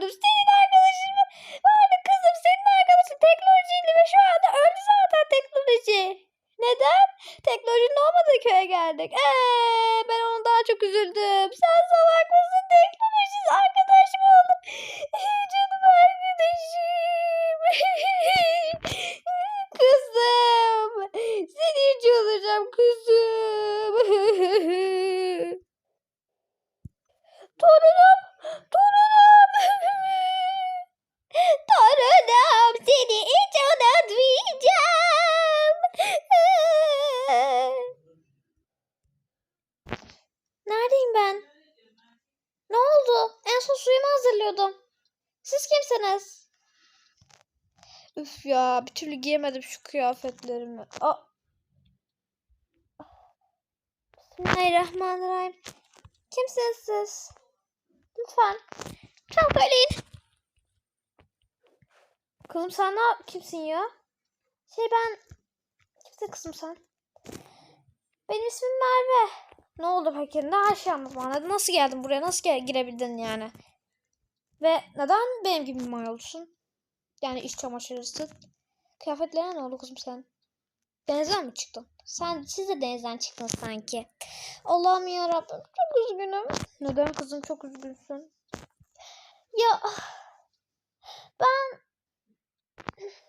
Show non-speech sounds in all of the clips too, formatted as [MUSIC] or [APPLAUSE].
böyle Kimsiniz? Üf ya bir türlü giyemedim şu kıyafetlerimi. Aa. Bismillahirrahmanirrahim. Kimsiniz siz? Lütfen. Çabuk. Kızım sen ne kimsin ya? Şey ben... Kimsin kızım sen? Benim ismim Merve. Ne oldu peki? Ne anlat bana. Nasıl geldin buraya? Nasıl gel girebildin yani? Ve neden benim gibi mimar olsun? Yani iş çamaşırısın. Kıyafetlerine ne oldu kızım sen? Denizden mi çıktın? Sen siz de denizden çıktın sanki. Allah'ım yarabbim çok üzgünüm. Neden kızım çok üzgünsün? Ya ben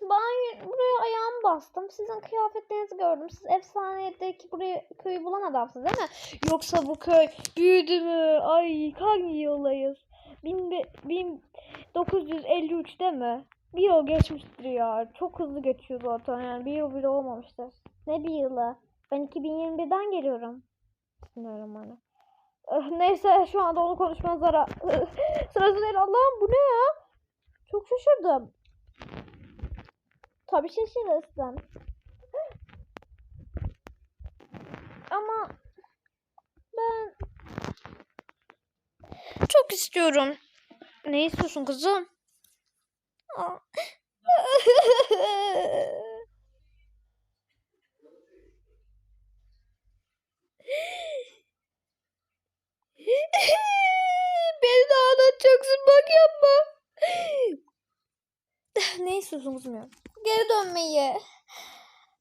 ben buraya ayağımı bastım. Sizin kıyafetlerinizi gördüm. Siz efsanedeki burayı köyü bulan adamsınız değil mi? Yoksa bu köy büyüdü mü? Ay hangi yoldayız? 1953 değil mi? Bir yıl geçmiştir ya. Çok hızlı geçiyor zaten yani. Bir yıl bile olmamıştır. Ne bir yılı? Ben 2021'den geliyorum. Bilmiyorum hani. Eh, Neyse şu anda onu konuşmanız ara. [LAUGHS] Sırası değil Allah'ım bu ne ya? Çok şaşırdım. Tabii şaşırırsın. Ama ben çok istiyorum. Ne istiyorsun kızım? Beni de ağlatacaksın bak yapma. ne istiyorsun kızım ya? Geri dönmeyi.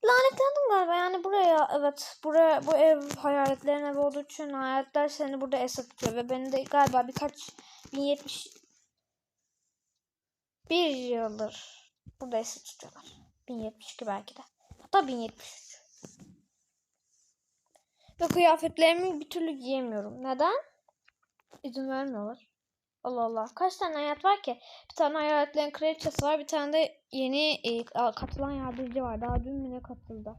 Lanetlendim galiba yani buraya evet buraya bu ev hayaletlerin evi olduğu için hayaletler seni burada esir tutuyor ve beni de galiba birkaç 1070 bir yıldır burada esir tutuyorlar. 1072 belki de. Hatta 1073. Ve kıyafetlerimi bir türlü giyemiyorum. Neden? İzin vermiyorlar. Allah Allah. Kaç tane hayat var ki? Bir tane hayaletlerin kraliçesi var. Bir tane de yeni e, katılan yardımcı var. Daha dün mü ne katıldı?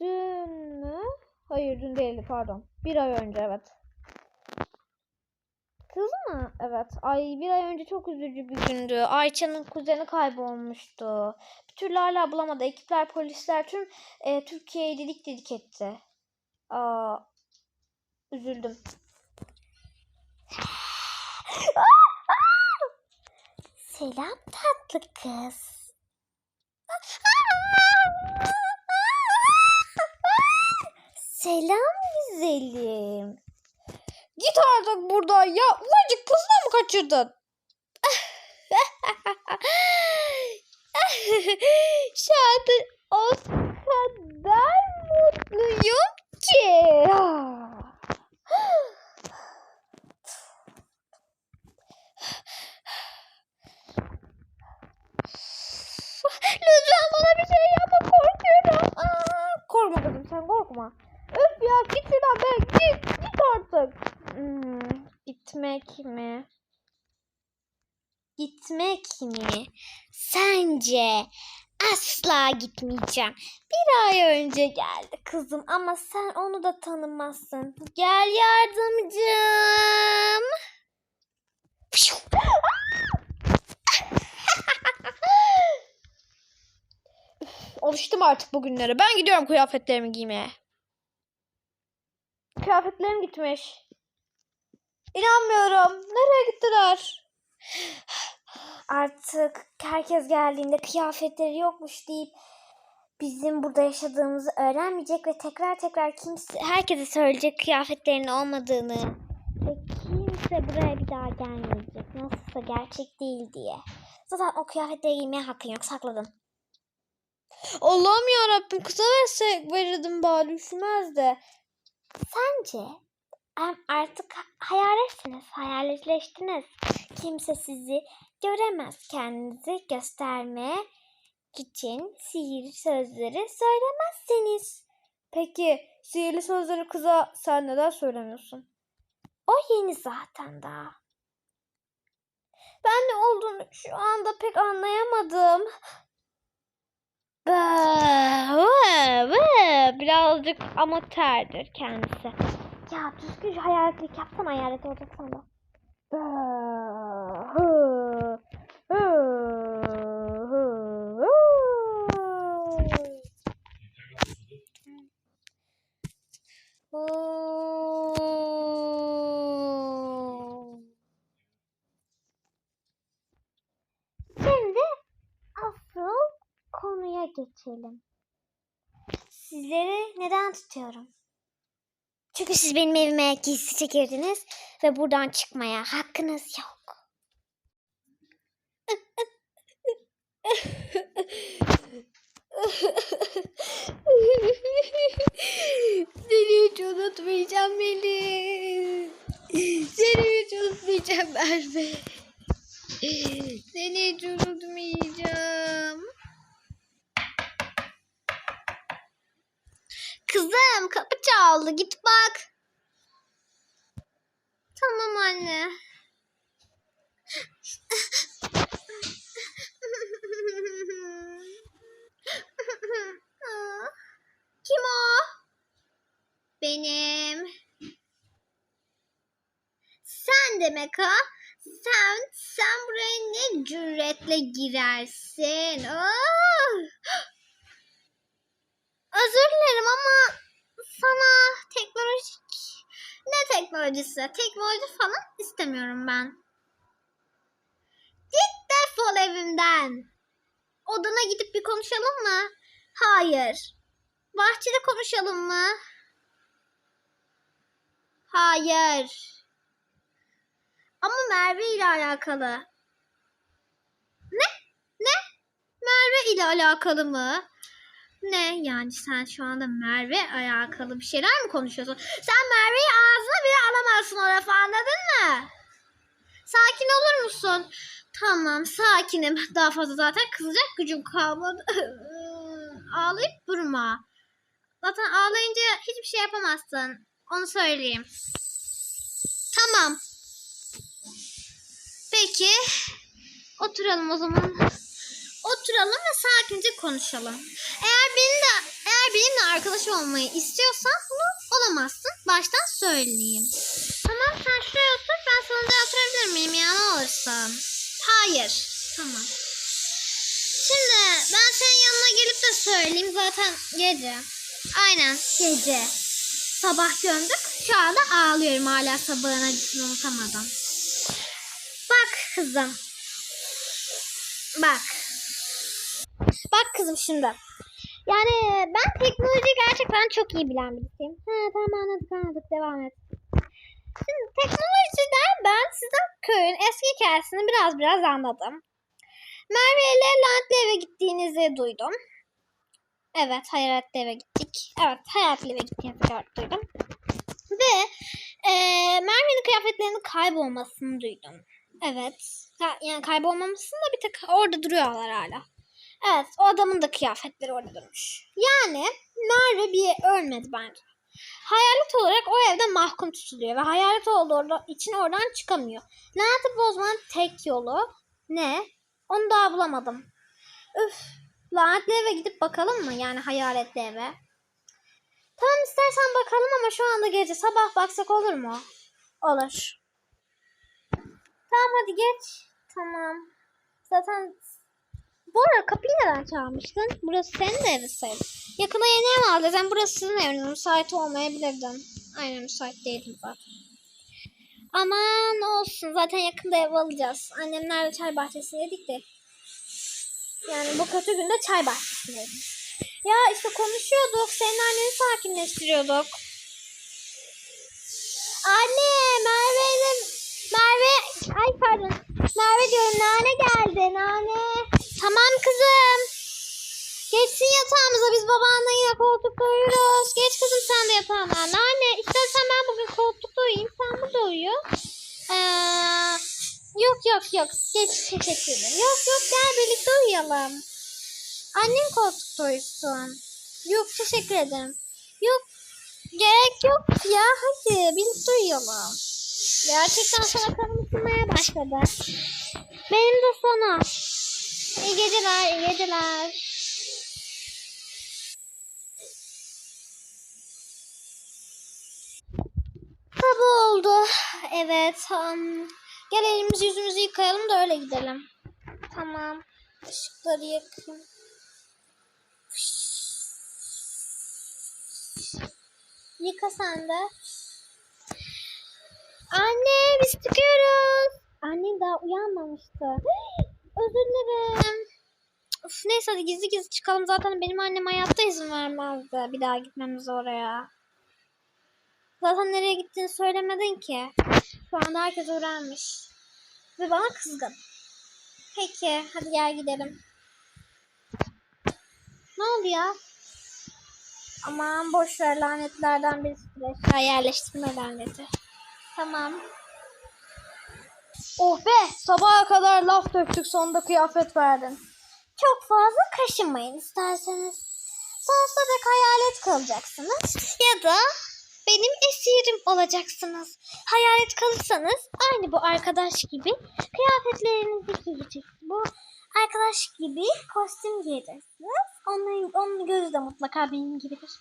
Dün mü? Hayır dün değildi pardon. Bir ay önce evet. Kız mı? Evet. Ay bir ay önce çok üzücü bir gündü. Ayça'nın kuzeni kaybolmuştu. Bir türlü hala bulamadı. Ekipler, polisler tüm e, Türkiye'yi didik didik etti. Aa, üzüldüm. Selam tatlı kız. Selam güzelim. Git artık buradan ya. Ufacık kızla mı kaçırdın? [LAUGHS] Şu anda o kadar mutluyum ki. Lütfen bana bir şey yapma korkuyorum. Aa, korkma kızım sen korkma. Öf ya git şuradan be git git artık. Hmm, gitmek mi? Gitmek mi? Sence asla gitmeyeceğim. Bir ay önce geldi kızım ama sen onu da tanımazsın. Gel yardımcım. Üf, Alıştım artık bugünlere. Ben gidiyorum kıyafetlerimi giymeye. kıyafetlerim gitmiş. İnanmıyorum. Nereye gittiler? Artık herkes geldiğinde kıyafetleri yokmuş deyip bizim burada yaşadığımızı öğrenmeyecek ve tekrar tekrar kimse herkese söyleyecek kıyafetlerinin olmadığını ve kimse buraya bir daha gelmeyecek. Nasılsa gerçek değil diye. Zaten o kıyafetleri giymeye hakkın yok. Sakladın. Allah'ım ya Rabbim kıza versek verirdim bari üşümezdi. Sence em, artık hayaletsiniz, hayaletleştiniz. Kimse sizi göremez. Kendinizi gösterme için sihirli sözleri söylemezseniz. Peki sihirli sözleri kıza sen neden söylemiyorsun? O yeni zaten daha. Ben ne olduğunu şu anda pek anlayamadım. Birazcık amatördür kendisi. Ya düzgün hayaletlik yapsana hayalet olacak sana. Geçelim. Sizleri neden tutuyorum? Çünkü siz benim evime gizli çekirdiniz ve buradan çıkmaya hakkınız yok. Seni hiç unutmayacağım Melis. Seni hiç unutmayacağım Merve. Seni hiç unutmayacağım. Kızım kapı çaldı git bak. Tamam anne. Kim o? Benim. Sen demek ha? Sen, sen buraya ne cüretle girersin? Ah! Özür dilerim ama sana teknolojik ne teknolojisi? Teknoloji falan istemiyorum ben. Git defol evimden. Odana gidip bir konuşalım mı? Hayır. Bahçede konuşalım mı? Hayır. Ama Merve ile alakalı. Ne? Ne? Merve ile alakalı mı? Ne yani sen şu anda Merve alakalı bir şeyler mi konuşuyorsun? Sen Merve'yi ağzına bile alamazsın o lafı anladın mı? Sakin olur musun? Tamam sakinim. Daha fazla zaten kızacak gücüm kalmadı. [LAUGHS] Ağlayıp durma. Zaten ağlayınca hiçbir şey yapamazsın. Onu söyleyeyim. Tamam. Peki. Oturalım o zaman. Oturalım ve sakince konuşalım. Eğer benimle eğer benimle arkadaş olmayı istiyorsan bunu olamazsın. Baştan söyleyeyim. Tamam sen şuraya otur. Ben salonda oturabilir miyim ya ne olursa. Hayır. Tamam. Şimdi ben senin yanına gelip de söyleyeyim zaten gece. Aynen gece. Sabah gömdük. Şu anda ağlıyorum hala sabahın acısını unutamadan. Bak kızım. Bak. Bak kızım şimdi. Yani ben teknoloji gerçekten çok iyi bilen birisiyim. Ha tamam anladık anladık devam et. Şimdi teknolojiden ben sizin köyün eski hikayesini biraz biraz anladım. Merve ile Lent'le eve gittiğinizi duydum. Evet hayaletli eve gittik. Evet hayaletli eve gittiğinizi duydum. Ve eee Merve'nin kıyafetlerinin kaybolmasını duydum. Evet. Yani kaybolmamasını da bir tek orada duruyorlar hala. Evet o adamın da kıyafetleri orada durmuş. Yani Merve bir ölmedi bence. Hayalet olarak o evde mahkum tutuluyor ve hayalet olduğu orada, için oradan çıkamıyor. Lanet'i bozmanın tek yolu ne? Onu daha bulamadım. Üf. Lanetli eve gidip bakalım mı? Yani hayaletli eve. Tamam istersen bakalım ama şu anda gece sabah baksak olur mu? Olur. Tamam hadi geç. Tamam. Zaten bu arada kapıyı neden çalmıştın? Burası senin de evin sayılır. Yakına yeni ev aldın. Sen burası sizin eviniz. Müsait olmayabilirdin. Aynen müsait değilim zaten. Aman olsun. Zaten yakında ev alacağız. Annemlerle çay bahçesindeydik de. Yani bu kötü günde çay bahçesindeydik. Ya işte konuşuyorduk. Senin anneni sakinleştiriyorduk. Anne Merve Merve ay pardon Merve diyorum Nane geldi Nane. Tamam kızım. Geçsin yatağımıza biz babanla yine koltukta uyuruz. Geç kızım sen de yatağına. Nane istersen ben bugün koltukta uyuyayım. Sen burada uyu. Ee, yok yok yok. Geç teşekkür ederim. Yok yok gel birlikte uyuyalım. Annen koltukta uyusun. Yok teşekkür ederim. Yok gerek yok ya hadi birlikte uyuyalım. Gerçekten sana kanım ısınmaya başladı. Benim de sana. İyi geceler, iyi geceler. Sabah oldu. Evet. Um, gel elimizi yüzümüzü yıkayalım da öyle gidelim. Tamam. Işıkları yakayım. Yıka sen de. Anne biz çıkıyoruz. Annem daha uyanmamıştı. Özür dilerim. Uf, neyse hadi gizli gizli çıkalım. Zaten benim annem hayatta izin vermezdi bir daha gitmemize oraya. Zaten nereye gittiğini söylemedin ki. Şu anda herkes öğrenmiş. Ve bana kızgın. Peki hadi gel gidelim. Ne oldu ya? Aman boş ver lanetlerden eşya yerleştirme laneti. Tamam. Oh be sabaha kadar laf döktük sonunda kıyafet verdin. Çok fazla kaşınmayın isterseniz. Sonsuza dek hayalet kalacaksınız ya da benim esirim olacaksınız. Hayalet kalırsanız aynı bu arkadaş gibi kıyafetlerinizi giyeceksiniz. Bu arkadaş gibi kostüm giyeceksiniz. Onun, onun gözü de mutlaka benim gibidir.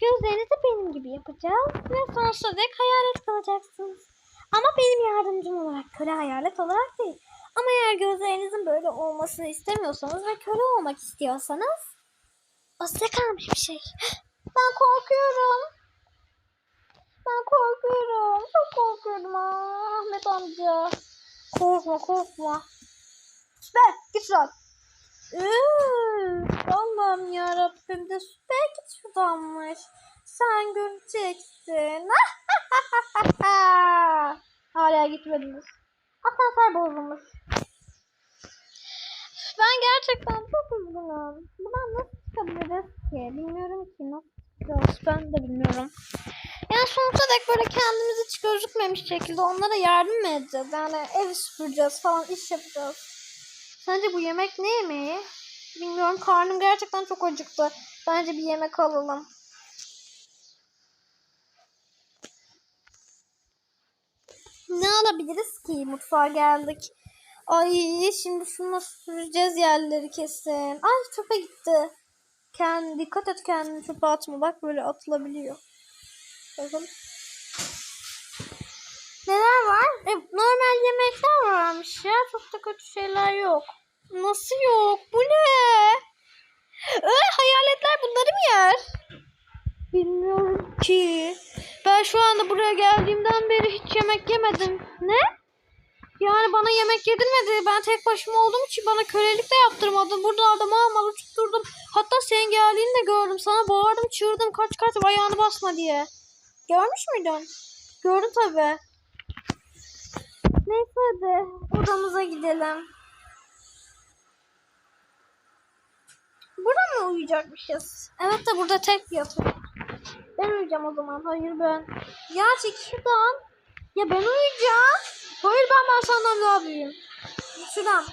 Gözlerinizi benim gibi yapacağız ve sonsuza dek hayalet kalacaksınız. Ama benim yardımcım olarak, köle hayalet olarak değil. Ama eğer gözlerinizin böyle olmasını istemiyorsanız ve köle olmak istiyorsanız o size kalmış bir şey. [GASPS] Ben korkuyorum. Ben korkuyorum. Çok korkuyorum Aa, Ahmet amca. Korkma korkma. Be git. Üf, Allah'ım yarabbim de süper git şuradanmış. Sen göreceksin. [LAUGHS] Hala gitmediniz. Asansör bozulmuş. Ben gerçekten çok üzgünüm. Buradan nasıl çıkabiliriz ki? Bilmiyorum ki nasıl çıkacağız. Ben de bilmiyorum. Yani sonsuza dek böyle kendimizi hiç gözükmemiş şekilde onlara yardım mı edeceğiz? Yani ev süpüreceğiz falan iş yapacağız. Sence bu yemek ne yemeği? Bilmiyorum karnım gerçekten çok acıktı. Bence bir yemek alalım. Ne alabiliriz ki? Mutfağa geldik. Ay şimdi şunu süreceğiz yerleri kesin. Ay çöpe gitti. Kendi, dikkat et kendini çöpe atma. Bak böyle atılabiliyor. Bakın. Neler var? E, normal yemekler varmış ya. Çok da kötü şeyler yok. Nasıl yok? Bu ne? Ee, hayaletler bunları mı yer? Bilmiyorum ki. Ben şu anda buraya geldiğimden beri hiç yemek yemedim. Ne? Yani bana yemek yedirmedi. Ben tek başıma olduğum için bana kölelik de yaptırmadı. Burada adamı almadı tutturdum. Hatta senin geldiğini de gördüm. Sana bağırdım çığırdım kaç kaç ayağını basma diye. Görmüş müydün? Gördüm tabi. Neyse hadi odamıza gidelim. Burada mı uyuyacakmışız? Evet de burada tek yatak. Ben uyuyacağım o zaman. Hayır ben. Ya çek şuradan. Ya ben uyuyacağım. Hayır ben ben senden daha büyüğüm. Şuradan.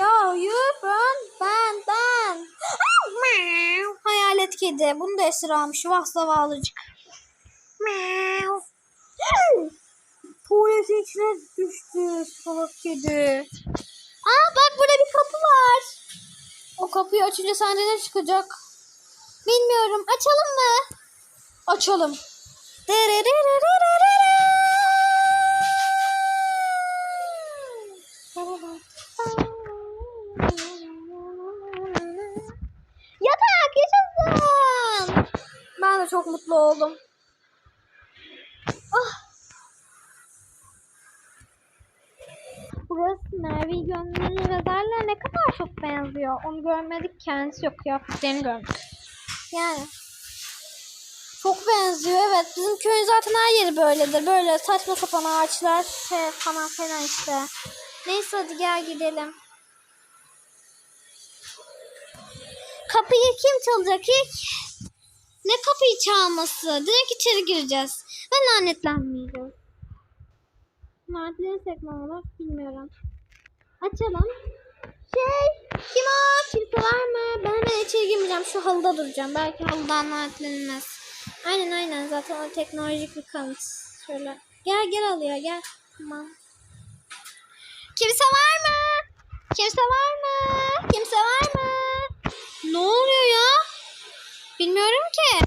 Ya hayır ben ben ben. Hayalet kedi. Bunu da esir almış. Vah zavallıcık. Tuvaletin içine düştü salak kedi. Aa bak burada bir kapı var. O kapıyı açınca sende çıkacak? Bilmiyorum. Açalım mı? Açalım. Yatak yaşasın. Ben de çok mutlu oldum. Ah. Burası Merve Gönül'ün mezarlığa ne kadar çok benziyor. Onu görmedik kendisi yok. Kıyafetlerini görmedik. Yani Benziyor evet. Bizim köyün zaten her yeri böyledir. Böyle saçma sapan ağaçlar şey falan filan işte. Neyse hadi gel gidelim. Kapıyı kim çalacak ilk? Ne kapıyı çalması? Direkt içeri gireceğiz. Ve lanetlenmeyeceğiz. Lanetlersek ne olur bilmiyorum. Açalım. Şey, kim o? Kimse var mı? Ben hemen içeri girmeyeceğim. Şu halıda duracağım. Belki halıdan lanetlenmez. Aynen aynen. Zaten o teknolojik bir kanıt. Şöyle. Gel gel halıya gel. Tamam. Kimse var mı? Kimse var mı? Kimse var mı? Ne oluyor ya? Bilmiyorum ki.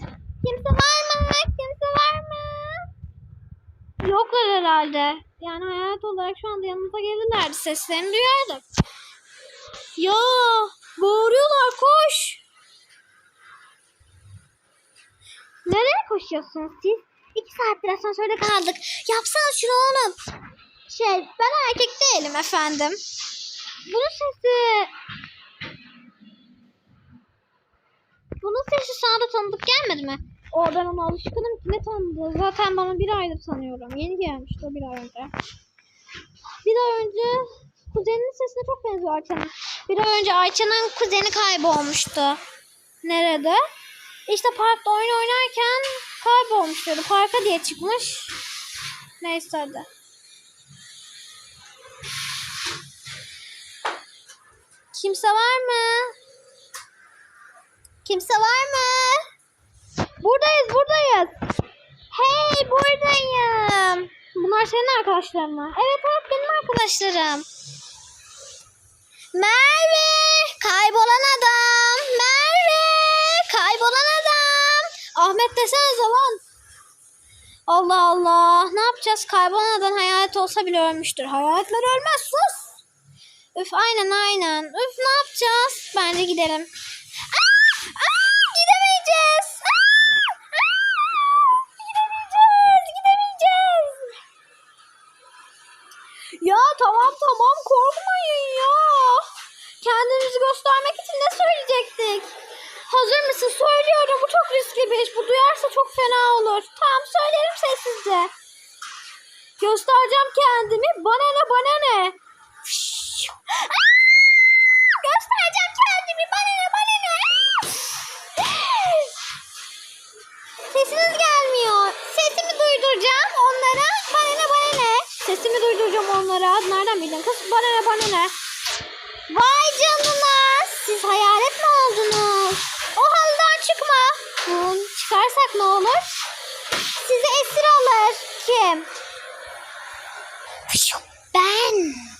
Kimse var mı? Kimse var mı? Yoklar herhalde. Yani hayat olarak şu anda yanımıza gelirlerdi. Seslerini duyardım. Ya bağırıyorlar koş. Nereye koşuyorsunuz siz? İki saattir asansörde kaldık. Yapsana şunu oğlum. Şey ben erkek değilim efendim. Bunun sesi... Bunun sesi sana da tanıdık gelmedi mi? O ben ona alışkınım ki ne tanıdı? Zaten bana bir aydır tanıyorum. Yeni gelmişti o bir ay önce. Bir ay önce kuzeninin sesine çok benziyor Ayça'nın. Bir ay önce Ayça'nın kuzeni kaybolmuştu. Nerede? İşte parkta oyun oynarken kaybolmuş diyordu. Parka diye çıkmış. Neyse hadi. Kimse var mı? Kimse var mı? Buradayız, buradayız. Hey, buradayım. Bunlar senin arkadaşların mı? Evet, evet benim arkadaşlarım. Merve, kaybolan adam. Merve. Ahmet desene zaman. Allah Allah. Ne yapacağız? Kaybolan adam hayalet olsa bile ölmüştür. Hayaletler ölmez. Sus. Üf aynen aynen. Üf ne yapacağız? Bence gidelim. Aa, aa, gidemeyeceğiz. Gidemeyeceğiz. Gidemeyeceğiz. Ya tamam tamam korkmayın ya. Kendinizi göstermek için ne söyleyecektik? Hazır mısın? Söylüyorum. Bu çok riskli bir iş. Bu duyarsa çok fena olur. Tamam söylerim sessizce. Göstereceğim kendimi. Bana ne bana ne. [LAUGHS] Göstereceğim kendimi. Bana ne bana ne. [LAUGHS] Sesiniz gelmiyor. Sesimi duyduracağım onlara. Bana ne bana ne. Sesimi duyduracağım onlara. Nereden bildin kız? Bana ne bana ne. Vay canına. Siz hayalet mi oldunuz? O halıdan çıkma. Hı, çıkarsak ne olur? Sizi esir alır. Kim? Ben.